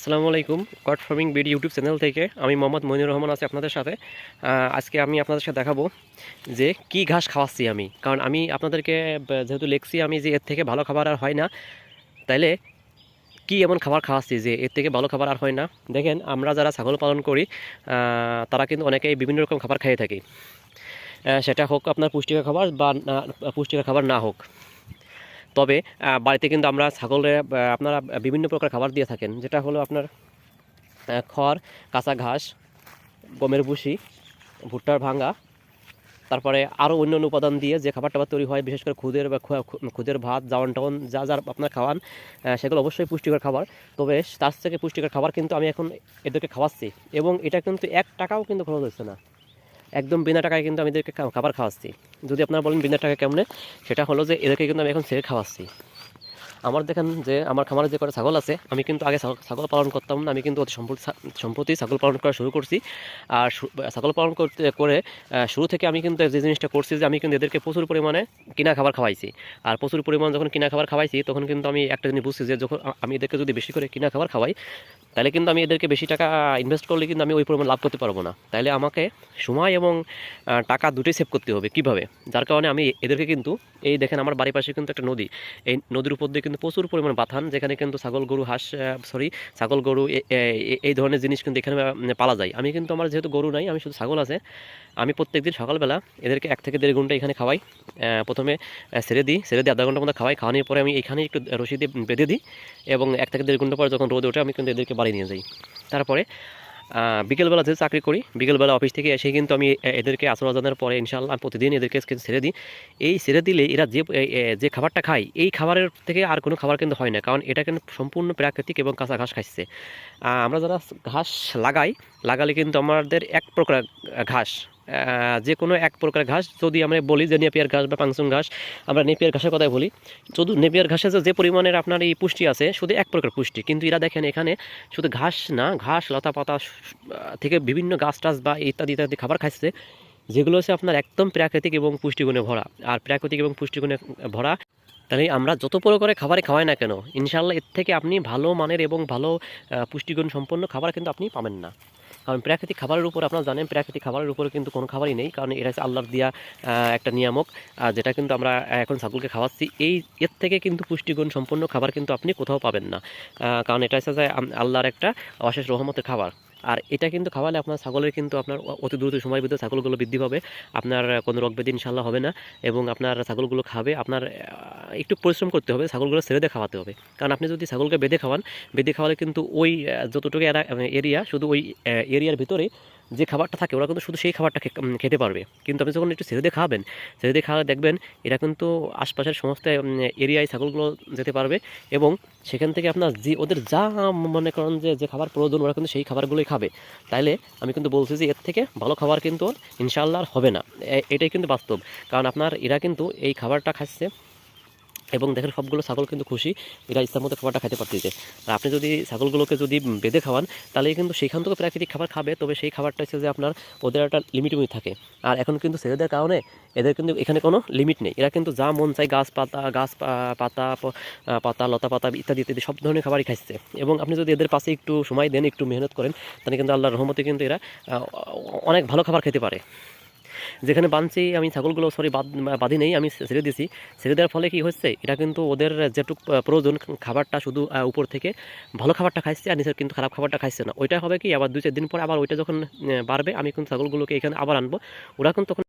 আসসালামু আলাইকুম কট ফার্মিং বিড ইউটিউব চ্যানেল থেকে। আমি মোহাম্মদ মইনুর রহমান আছি আপনাদের সাথে। আজকে আমি আপনাদের সাথে দেখাবো যে কি ঘাস খাওয়াচ্ছি আমি। কারণ আমি আপনাদেরকে যেহেতু লেখছি আমি যে এর থেকে ভালো খাবার আর হয় না, তাইলে কি এমন খাবার খাওয়াচ্ছি যে এর থেকে ভালো খাবার আর হয় না? দেখেন, আমরা যারা ছাগল পালন করি তারা কিন্তু অনেকেই বিভিন্ন রকম খাবার খেয়ে থাকি। সেটা হোক আপনার পুষ্টিকর খাবার বা পুষ্টিকর খাবার না হোক। তবে বাড়িতে কিন্তু আমরা ছাগলের আপনারা বিভিন্ন প্রকার খাবার দিয়ে থাকেন। যেটা হলো আপনার খড়, কাঁচা ঘাস, গমের ভুসি, ভুট্টার ভাঙ্গা, তারপরে আরও অন্য অন্য উপাদান দিয়ে যে খাবার টাবার তৈরি হয়, বিশেষ করে খুদের বা খুদের ভাত, জাওয়ান টাওয়ান, যা যা আপনার খাওয়ান সেগুলো অবশ্যই পুষ্টিকর খাবার। তবে তার থেকে পুষ্টিকর খাবার কিন্তু আমি এখন এদেরকে খাওয়াচ্ছি এবং এটা কিন্তু এক টাকাও কিন্তু খরচ হচ্ছে না। একদম বিনা টাকায় কিন্তু আমি এদেরকে খাবার খাওয়াচ্ছি। যদি আপনারা বলেন বিনা টাকা কেমনে, সেটা হলো যে এদেরকে কিন্তু আমি এখন ছেড়ে খাওয়াচ্ছি। আমার দেখেন যে আমার খামারে যে কটা ছাগল আছে, আমি কিন্তু আগে ছাগল- পালন করতাম না, আমি কিন্তু অতি সম্প্রতি ছাগল পালন করা শুরু করছি। আর ছাগল পালন করতে, করে শুরু থেকে আমি কিন্তু যে জিনিসটা করছি যে আমি কিন্তু এদেরকে প্রচুর পরিমাণে কিনা খাবার খাওয়াইছি। আর প্রচুর পরিমাণ যখন কিনা খাবার খাওয়াইছি, তখন কিন্তু আমি একটা জিনিস বুঝছি যে যখন আমি এদেরকে যদি বেশি করে কিনা খাবার খাওয়াই, তাহলে কিন্তু আমি এদেরকে বেশি টাকা ইনভেস্ট করলে কিন্তু আমি ওই পরিমাণ লাভ করতে পারব না। তাহলে আমাকে সময় এবং টাকা দুটোই সেভ করতে হবে। কীভাবে? যার কারণে আমি এদেরকে কিন্তু, এই দেখেন আমার বাড়ির পাশে কিন্তু একটা নদী। এই নদীর উপর দিয়ে কিন্তু প্রচুর পরিমাণ বাথান, যেখানে কিন্তু ছাগল, গরু, হাঁস সরি ছাগল, গরু এই ধরনের জিনিস কিন্তু এখানে পালা যায়। আমি কিন্তু আমার যেহেতু গরু নাই, আমি শুধু ছাগল আছে, আমি প্রত্যেকদিন সকালবেলা এদেরকে এক থেকে দেড় ঘণ্টা এখানে খাওয়াই। প্রথমে ছেড়ে দিই, ছেড়ে দিয়ে আধা ঘণ্টার মতো খাওয়াই। খাওয়ানোর পরে আমি এখানে একটু রশি দিয়ে বেঁধে দিই এবং এক থেকে দেড় ঘণ্টা পর যখন রোদ ওঠে, আমি কিন্তু এদেরকে বাড়ি নিয়ে যাই। তারপরে বিকেলবেলা যে চাকরি করি। বিকেলবেলা অফিস থেকে এসে কিন্তু আমি এদেরকে আসর আজানের পরে ইনশাল্লাহ আমি প্রতিদিন এদেরকে ছেড়ে দিই। এই ছেড়ে দিলে এরা যে যে খাবারটা খায়, এই খাবারের থেকে আর কোনো খাবার কিন্তু হয় না, কারণ এটা কিন্তু সম্পূর্ণ প্রাকৃতিক এবং কাঁচা ঘাস খাইছে। আমরা যারা ঘাস লাগাই, লাগালে কিন্তু আমাদের এক প্রকার ঘাস যে কোনো এক প্রকার ঘাস, যদি আমরা বলি যে নেপিয়ার ঘাস বা পাংসুন ঘাস, আমরা নেপিয়ার ঘাসের কথাই বলি। শুধু নেপিয়ার ঘাসে যে- পরিমাণের আপনার এই পুষ্টি আছে, শুধু এক প্রকার পুষ্টি। কিন্তু এরা দেখেন এখানে শুধু ঘাস না, ঘাস লতা পাতা থেকে বিভিন্ন গাছ টাছ বা ইত্যাদি ইত্যাদি খাবার খাচ্ছে যেগুলো হচ্ছে আপনার একদম প্রাকৃতিক এবং পুষ্টিগুণে ভরা। আর প্রাকৃতিক এবং পুষ্টিগুণে ভরা, তাহলে আমরা যত প্রকারের খাবারে খাওয়াই না কেন ইনশাল্লাহ এর থেকে আপনি ভালো মানের এবং ভালো পুষ্টিগুণ সম্পন্ন খাবার কিন্তু আপনি পাবেন না। কারণ প্রাকৃতিক খাবারের উপর আপনারা জানেন, প্রাকৃতিক খাবারের উপরে কিন্তু কোনো খাবারই নেই, কারণ এটা হচ্ছে আল্লাহর দিয়া একটা নিয়ামক যেটা কিন্তু আমরা এখন ছাগলকে খাওয়াচ্ছি। এই, এর থেকে কিন্তু পুষ্টিগুণ সম্পন্ন খাবার কিন্তু আপনি কোথাও পাবেন না কারণ এটা হচ্ছে যে আল্লাহর একটা অশেষ রহমতের খাবার। আর এটা কিন্তু খাওয়ালে আপনার ছাগলের কিন্তু আপনার অতি দ্রুত সময়ের ভিতরে ছাগলগুলো বৃদ্ধি পাবে। আপনার কোনো রোগ ব্যাধি ইনশাল্লাহ হবে না এবং আপনার ছাগলগুলো খাবে, আপনার একটু পরিশ্রম করতে হবে, ছাগলগুলো ছেড়ে দিয়ে খাওয়াতে হবে। কারণ আপনি যদি ছাগলকে বেঁধে খাওয়ান, বেঁধে খাওয়ালে কিন্তু ওই যতটুকু এরিয়া, শুধু ওই এরিয়ার ভিতরে যে খাবারটা থাকে, ওরা কিন্তু শুধু সেই খাবারটা খেতে পারবে। কিন্তু আপনি যখন একটু ছেড়ে দিয়ে খাওয়াবেন ছেড়ে দিয়ে খাওয়া দেখবেন এরা কিন্তু আশপাশের সমস্ত এরিয়ায় ছাগলগুলো যেতে পারবে এবং সেখান থেকে আপনার যে, ওদের যা মনে করেন যে যে খাবার প্রয়োজন, ওরা কিন্তু সেই খাবারগুলোই খাবে। তাইলে আমি কিন্তু বলছি যে, এর থেকে ভালো খাবার কিন্তু ইনশাল্লাহ হবে না। এটাই কিন্তু বাস্তব। কারণ আপনার, এরা কিন্তু এই খাবারটা খাচ্ছে এবং দেখেন সবগুলো ছাগল কিন্তু খুশি, এরা ইচ্ছার মতো খাবারটা খেতে পারতেছে। আর আপনি যদি ছাগলগুলোকে যদি বেঁধে খাওয়ান, তাহলে কিন্তু সেখান থেকে প্রাকৃতিক খাবার খাবে, তবে সেই খাবারটা হচ্ছে যে আপনার ওদের একটা লিমিট থাকে। আর এখন কিন্তু ছেলেদের কারণে এদের কিন্তু এখানে কোনো লিমিট নেই। এরা কিন্তু যা মন চায় গাছ পাতা গাছ পাতা পাতা, লতা পাতা ইত্যাদি ইত্যাদি সব ধরনের খাবারই খাচ্ছে এবং আপনি যদি এদের পাশে একটু সময় দেন, একটু মেহনত করেন, তাহলে কিন্তু আল্লাহর রহমতে কিন্তু এরা অনেক ভালো খাবার খেতে পারে। যেখানে বাঁধছি আমি ছাগলগুলো সরি বাঁধি নেই, আমি ছেড়ে দিয়েছি। ছেড়ে দেওয়ার ফলে কি হচ্ছে এটা কিন্তু ওদের যেটুকু প্রয়োজন, খাবারটা শুধু উপর থেকে ভালো খাবারটা খাইছে আর নিচের কিন্তু খারাপ খাবারটা খাইছে না। ওইটা হবে কি, আবার দুই, চার দিন পর আবার ওইটা যখন বাড়বে, আমি কিন্তু ছাগলগুলোকে এখানে আবার আনব। ওরা কিন্তু তখন